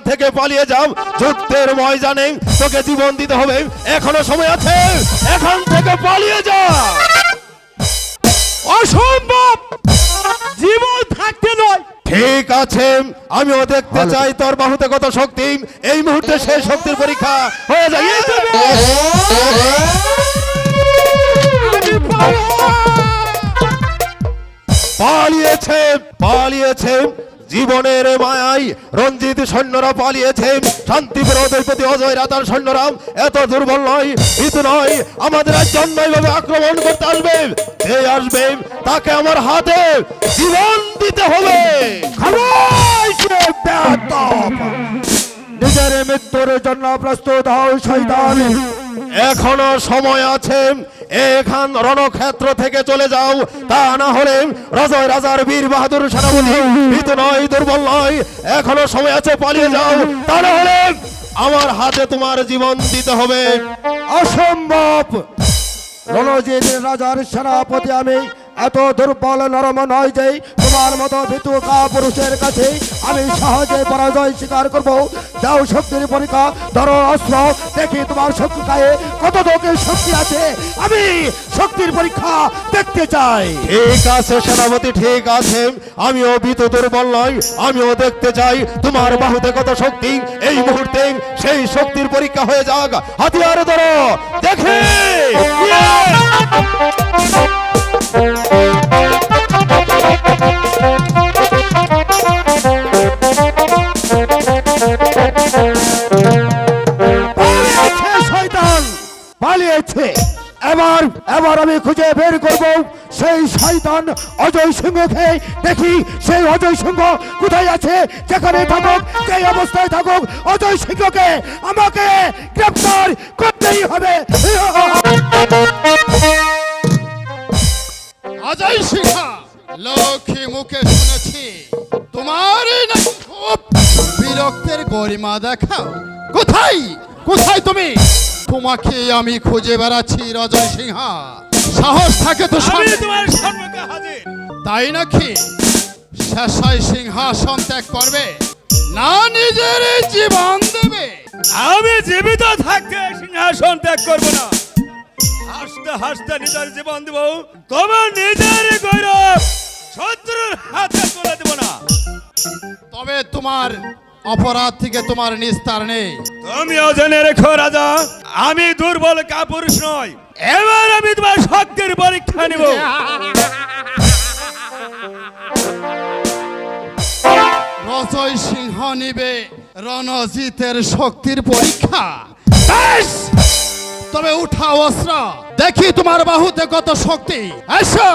থেকে পালিয়ে যাও। যুদ্ধের ময়দানে তোকে জীবন দিতে হবে। এখনও সময় আছে। এখান থেকে পালিয়ে যা। অসম্ভব! জীবন থাকতে নয়। ঠিক আছে আমিও দেখতে চাই তোর বাহুতে কত শক্তি। এই মুহূর্তে সেই শক্তির পরীক্ষা হয়ে যায়। পালিয়েছে পালিয়েছে। জীবনের মায়াই রঞ্জিত সৈন্যরা পালিয়েছে। শান্তি বিরোধের প্রতি অজয় রাতার সৈন্যরা এত দুর্বল নয়, ভীতু নয়। আমাদের রাজ্য অন্যায়ভাবে আক্রমণ করতে আসবে। আসবে? তাকে আমার হাতে জীবন দিতে হবে। নিজের মৃত্যুর জন্য প্রস্তুত হও, শয়তান। এখনও সময় আছে। এখান রণক্ষেত্র থেকে চলে যাও। তা না হলে রজয় রাজার বীর বাহাদুর সেনাপতি নয়, দুর্বল নয়, এখনও সময় আছে, পালিয়ে যাও। তা না হলে আমার হাতে তোমার জীবন দিতে হবে। অসম্ভব! রণজিৎ রাজার সেনাপতি আমি এত দুর্বল নরম নয় যে তোমার মতো ভীতু পুরুষের কাছে আমি সহজে পরাজয় স্বীকার করব। যাও শক্তির পরীক্ষা ধরো অস্ত্র দেখি তোমার শক্তি গায়ে কত লোকের শক্তি আছে। আমি শক্তির পরীক্ষা দেখতে চাই। ঠিক আছে সেনাপতি ঠিক আছে। আমিও ভীত দুর্বল নয় আমিও দেখতে চাই তোমার বাহুতে কত শক্তি। এই মুহূর্তে সেই শক্তির পরীক্ষা হয়ে যাক। হাতিয়ার ধরো দেখে। খুঁজে বের করব সেই শয়তান অজয় সিংহকে। দেখি সেই অজয় সিংহ কোথায় আছে, যেখানে থাকুক যেই অবস্থায় থাকুক, অজয় সিংহকে আমাকে গ্রেপ্তার করতেই হবে। অজয় সিংহা লক্ষ্মী মুখে শুনেছি তোমার এই নাকি খুব বিরক্তের গরিমা দেখাও। কোথায়? কোথায় তুমি? তোমাকে আমি খুঁজে বেড়াচ্ছি রজয় সিংহা সাহস থাকে তো তাই নাকি শেষাই সিংহাসন ত্যাগ করবে? না নিজের জীবন দেবে। আমি জীবিত থাকতে সিংহাসন ত্যাগ করব না। হাসতে হাসতে নিজের জীবন দেব। তোমার নিজের গৌরব শত্রুর হাতে তুলে দেব না। তবে তোমার অপরাধ থেকে তোমার নিস্তার নেই। তুমি জেনে রেখো রাজা আমি দুর্বল কাপুরুষ নয় এবার আমি তোমার শক্তির পরীক্ষা নিব। রজয় সিংহ নিবে রণজিতের শক্তির পরীক্ষা! তবে উঠা অস্ত্র। দেখি তোমার বাহুতে কত শক্তি। এসো!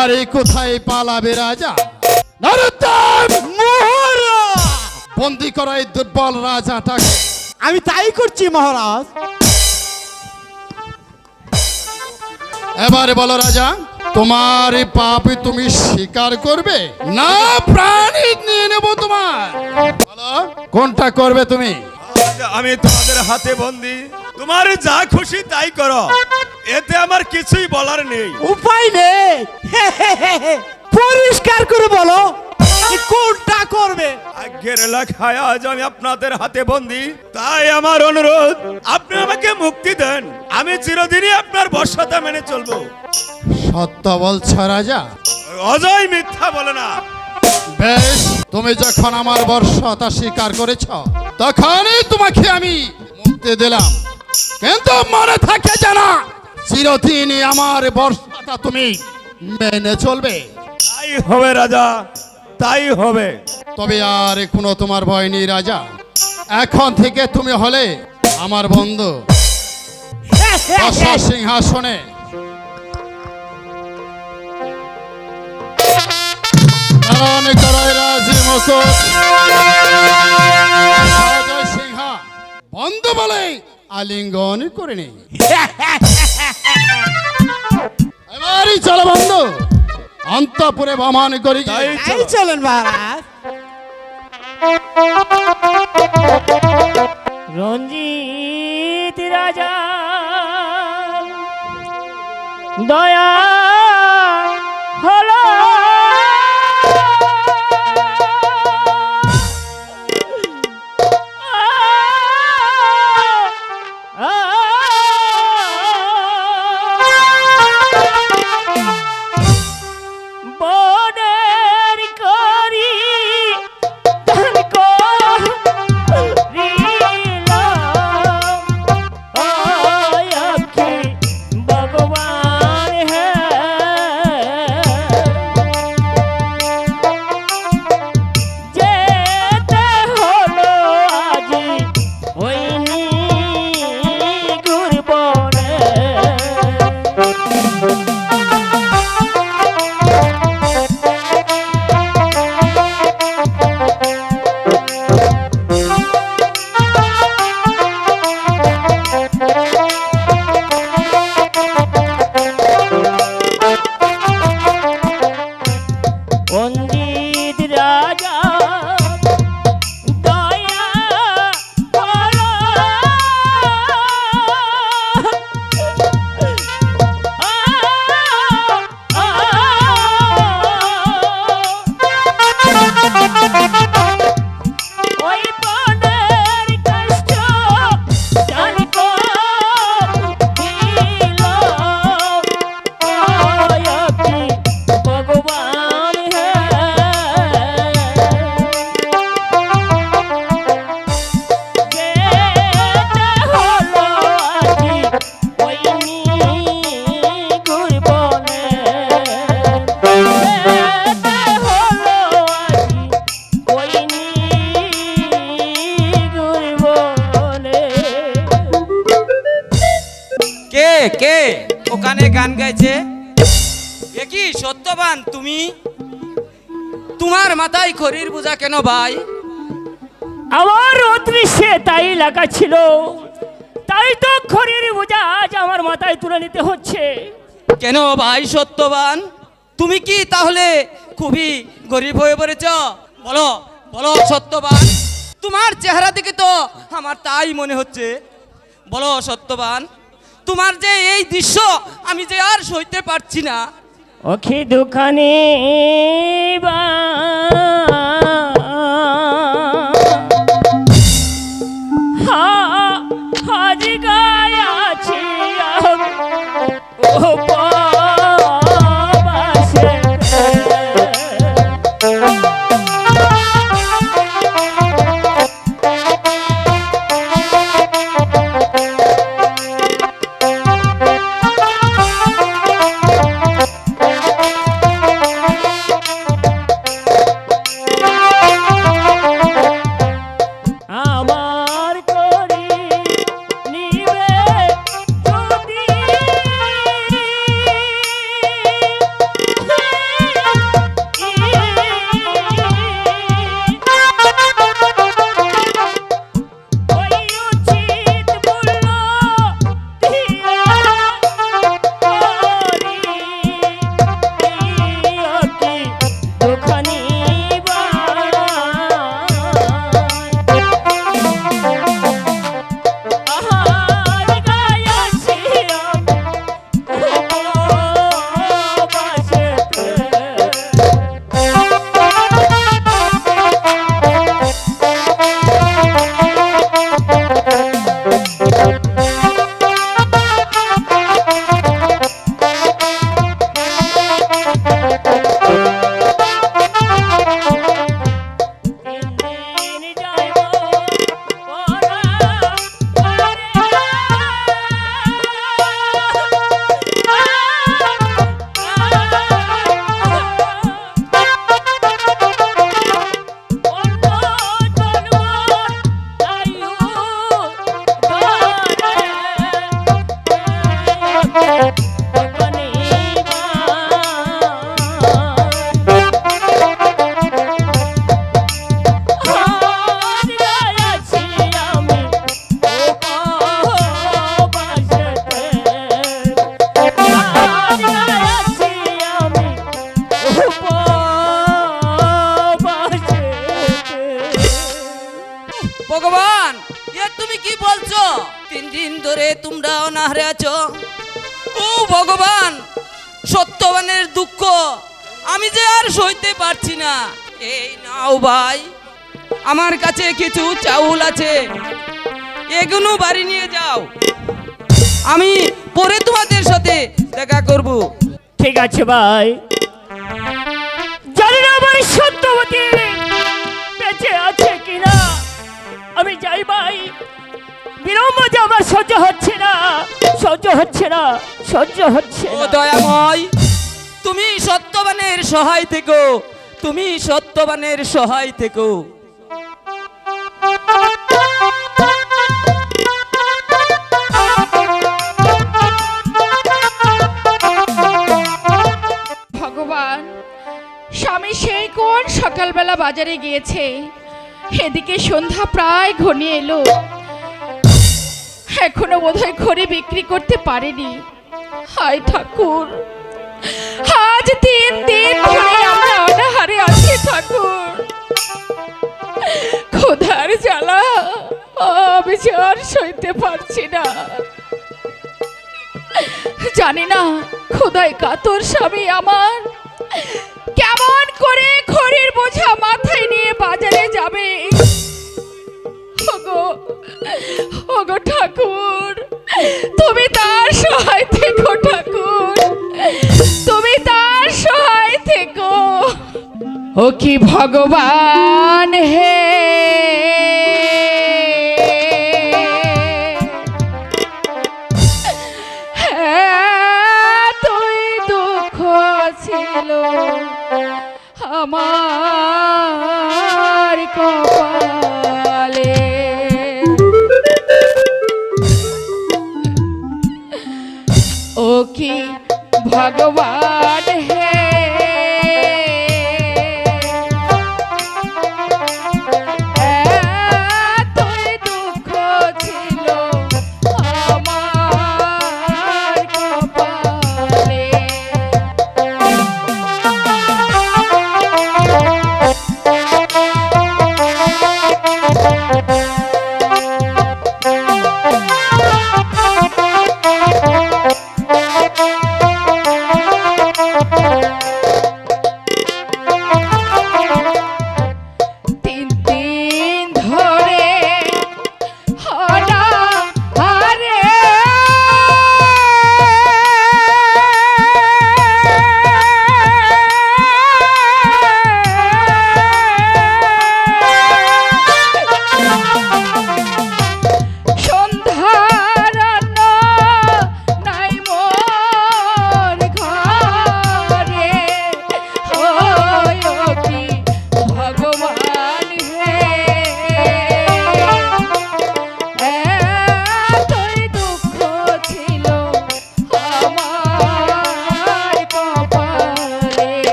এবার এই কোথায় পালাবে রাজা? বন্দি করা এই দুর্বল রাজাটাকে। আমি তাই করছি মহারাজ। এবারে বলো রাজা তোমার পাপে তুমি স্বীকার করবে? না প্রাণী নিয়ে নেব তোমার বলো কোনটা করবে তুমি? আমি তোমাদের হাতে বন্দি। তোমার যা খুশি তাই করো। এতে আমার কিছুই বলার নেই। উপায় নেই। পরিষ্কার করে বলো কোনটা করবে? আগের লেখায় আজ আমি আপনাদের হাতে বন্দি। তাই আমার অনুরোধ আপনি আমাকে মুক্তি দেন। আমি চিরদিনই আপনার বর্ষতা মেনে চলবো। সত্য বলছ রাজা? অজয় মিথ্যা বলে না। বেশ তুমি যখন আমার বর্ষতা স্বীকার করেছ তখনই তোমাকে আমি মুক্তি দিলাম। কিন্তু মনে থাকে জানা চিরদিনই আমার বর্ষাটা তুমি মেনে চলবে। তাই হবে রাজা তাই হবে। তবে আর কোনো তোমার ভয় নেই রাজা। এখন থেকে তুমি হলে আমার বন্ধু। সিংহাসনে। সিংহা বন্ধু বলে আলিঙ্গন করে নেই। এবারই চলো বন্ধু। অন্তপুরে ভ্রমণ করি। চলুন মহারাজ রঞ্জিত রাজা দয়া গান গাইছে। এ কি সত্যবান তুমি? তোমার মাথায় খড়ির বোঝা কেন ভাই? আমার অদৃশ্যে তাই লেখা ছিল। তাই তো খড়ির বোঝা আজ আমার মাথায় তুলে নিতে হচ্ছে। কেন ভাই সত্যবান? তুমি কি তাহলে খুবই গরিব হয়ে পড়েছ? বলো বলো সত্যবান। তোমার চেহারা দিকে তো আমার তাই মনে হচ্ছে। বলো সত্যবান। তোমার যে এই দৃশ্য আমি যে আর সইতে পারছি না। ওখি দোকানে বা ভাই আমার কাছে কিছু চাউল আছে। এগুলো বাড়ি নিয়ে যাও। আমি পরে তোমাদের সাথে দেখা করব। ঠিক আছে ভাই। জানি না আমার সত্যবতী বেঁচে আছে কিনা। আমি যাই ভাই। বিলম্ব যে আমার সহ্য হচ্ছে না সহ্য হচ্ছে না সহ্য হচ্ছে ও। দয়াময় তুমি সত্যবানের সহায় থেকো। তুমি সত্যবানের সহায় থেকো। ভগবান, স্বামী সেই কোন সকালবেলা বাজারে গিয়েছে? এদিকে সন্ধ্যা প্রায় ঘনিয়ে এলো। এখনও বোধহয় ঘরে বিক্রি করতে পারেনি। হায় ঠাকুর, আজ তিন দিন ধরে অনাহারে আছি ঠাকুর। খোদার জ্বালা আমি যে আর সইতে পারছি না। জানি না খোদাই কাতর স্বামী আমার। কেমন করে খড়ির বোঝা মাথায় নিয়ে বাজারে যাবে? ঠাকুর, তুমি তার সহায় থেকো ঠাকুর। ও কি ভগবান হে?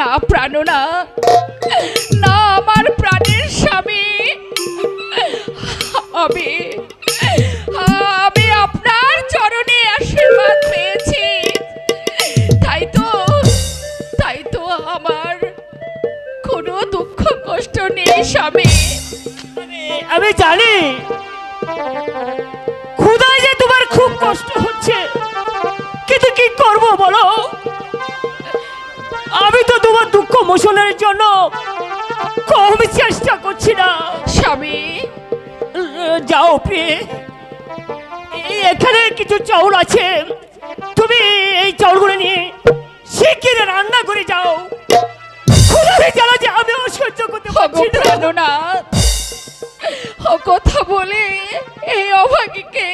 না প্রাণনা না, আমার প্রাণের স্বামী। আমি আমি আপনার চরণে আশীর্বাদ পেয়েছি। তাই তো তাই তো আমার কোনো দুঃখ, কষ্ট নেই, স্বামী। আমি- জানি। মোচনের জন্য কম চেষ্টা করছি না। স্বামী। যাও এখানে কিছু চাউল আছে। তুমি এই চাউলগুলো নিয়ে শিগগিরি রান্না করে যাও। জ্বালা যে আমি সহ্য করতে পারছি না। কথা বলে এই অভাগীকে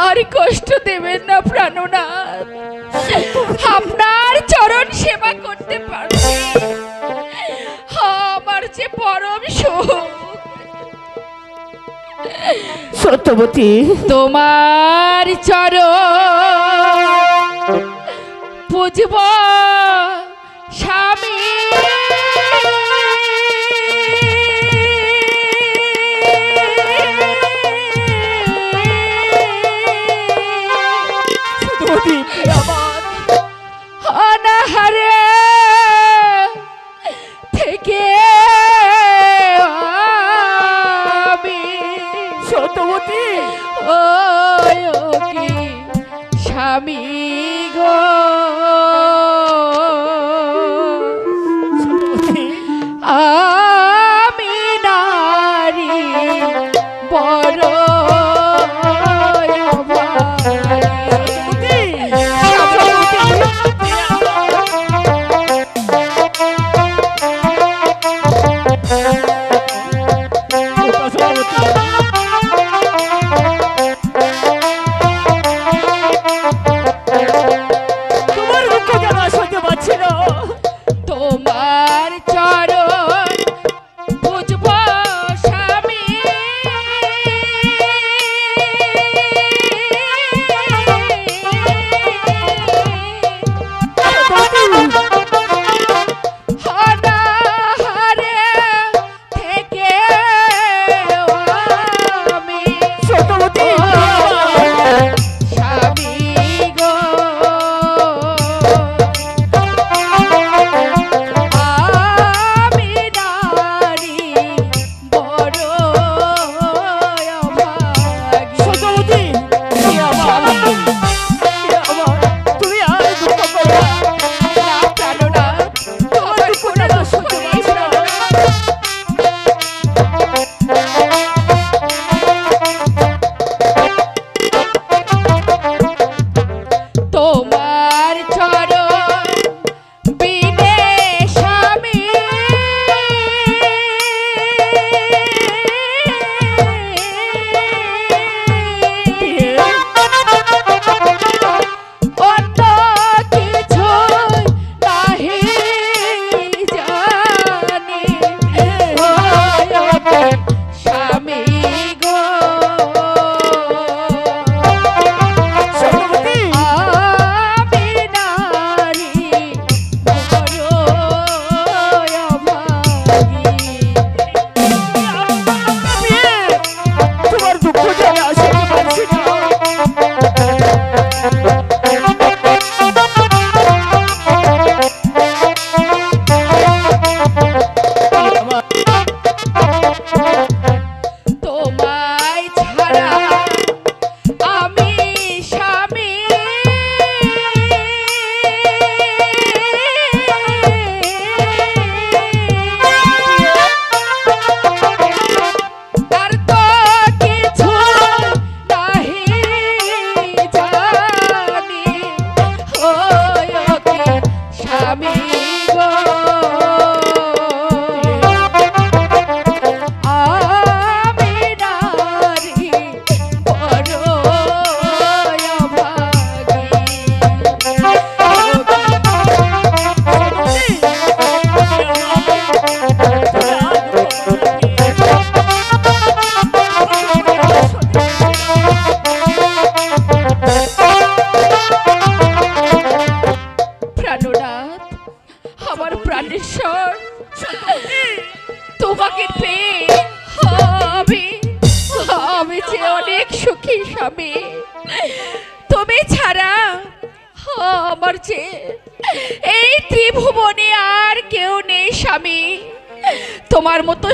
আর কষ্ট দেবেন না প্রাণনাথ। আপনার চরণ সেবা করতে পারছি আমার যে পরম সত্যবতী। তোমার চরণ। পুজব স্বামী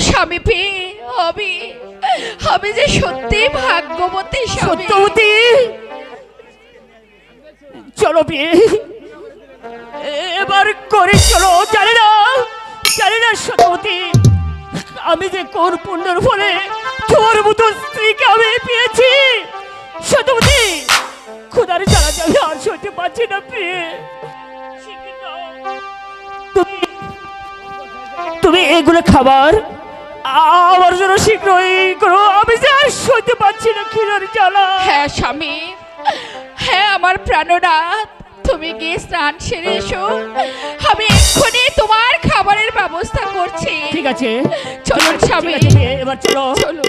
স্বামী পেয়ে আমি যে সত্যি ভাগ্যবতী সত্যবতী চলো বিয়ে। এবার করে চলো, জানি না জানি না সত্যবতী আমি যে কোন পুণ্যের ফলে তোমার মতো স্ত্রীকে আমি পেয়েছি সত্যবতী খুদার জ্বালা জ্বালা আর সহ্য পাচ্ছি না প্রিয়ে তুমি তুমি এগুলো খাবার আমার জন্য শীঘ্রই করো আমি যে আর সইতে পারছি না ক্ষীরের জ্বালা। হ্যাঁ স্বামী। হ্যাঁ আমার প্রাণনাথ তুমি গিয়ে স্নান সেরে এসো। আমি এক্ষুনি তোমার খাবারের ব্যবস্থা করছি। ঠিক আছে। চলুন ঠিক স্বামী। এবার চলো। চলো